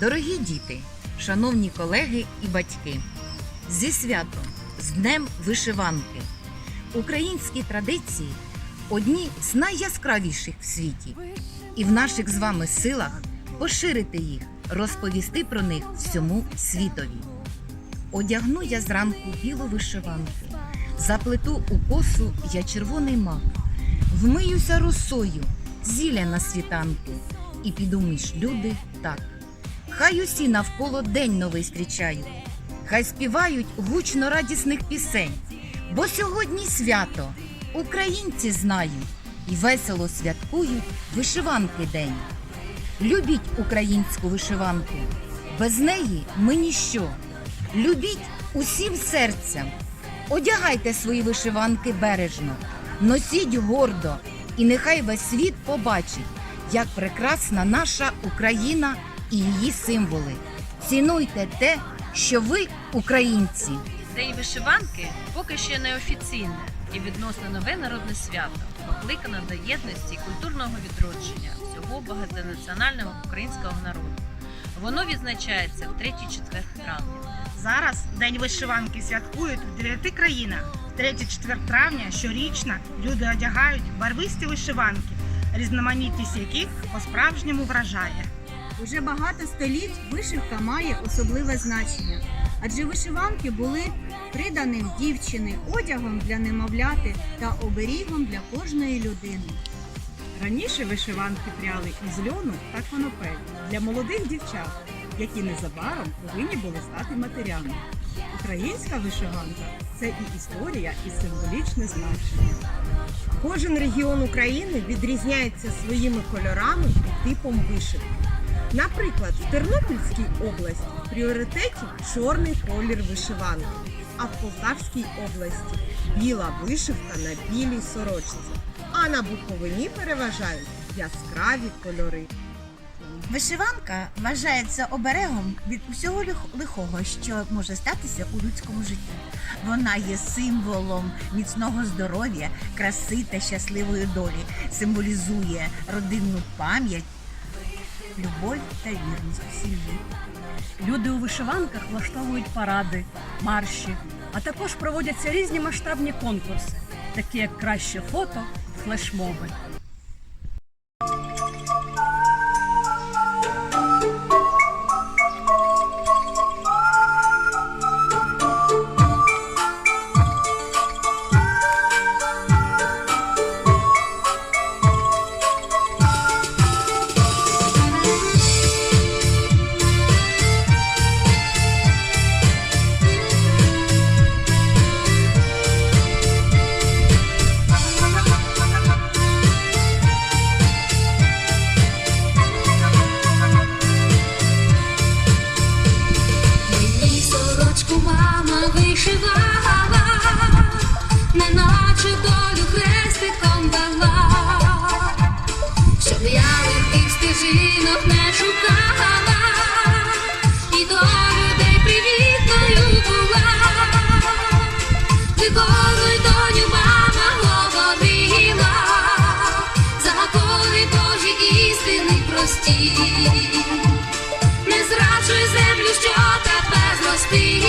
Дорогі діти, шановні колеги і батьки, зі святом, з Днем Вишиванки. Українські традиції одні з найяскравіших в світі, і в наших з вами силах поширити їх, розповісти про них всьому світові. Одягну я зранку білу вишиванку, заплету у косу я червоний мак, вмиюся росою, зілля на світанку, і піду між люди так. Хай усі навколо день новий зустрічають, хай співають гучно радісних пісень, бо сьогодні свято. Українці знають і весело святкують вишиванки день. Любіть українську вишиванку, без неї ми ніщо. Любіть усім серцем, одягайте свої вишиванки бережно, носіть гордо, і нехай весь світ побачить, як прекрасна наша Україна і її символи. Цінуйте те, що ви українці. День вишиванки поки ще не офіційне і відносно нове народне свято, покликане до єдності і культурного відродження всього багатонаціонального українського народу. Воно відзначається в 3-4 травня. Зараз День вишиванки святкують в 9 країнах. 3-4 травня щорічно люди одягають барвисті вишиванки, різноманітність яких по-справжньому вражає. Уже багато століть вишивка має особливе значення, адже вишиванки були приданим дівчини одягом для немовляти та оберігом для кожної людини. Раніше вишиванки пряли із льону та конопель для молодих дівчат, які незабаром повинні були стати матерями. Українська вишиванка це і історія, і символічне значення. Кожен регіон України відрізняється своїми кольорами і типом вишивки. Наприклад, в Тернопільській області в пріоритеті чорний колір вишиванки, а в Полтавській області біла вишивка на білій сорочці. А на Буковині переважають яскраві кольори. Вишиванка вважається оберегом від усього лихого, що може статися у людському житті. Вона є символом міцного здоров'я, краси та щасливої долі, символізує родинну пам'ять, любов та вірність сім'ї. Люди у вишиванках влаштовують паради, марші, а також проводяться різні масштабні конкурси, такі як краще фото, флешмоби. Вишивала, неначе долю хрестиком дала, щоб я легких стежинок не шукала, і до людей привітною була. Виконуй доню, мама говорила, закони Божі істини прості. Не зраджуй землю, що тебе зростила,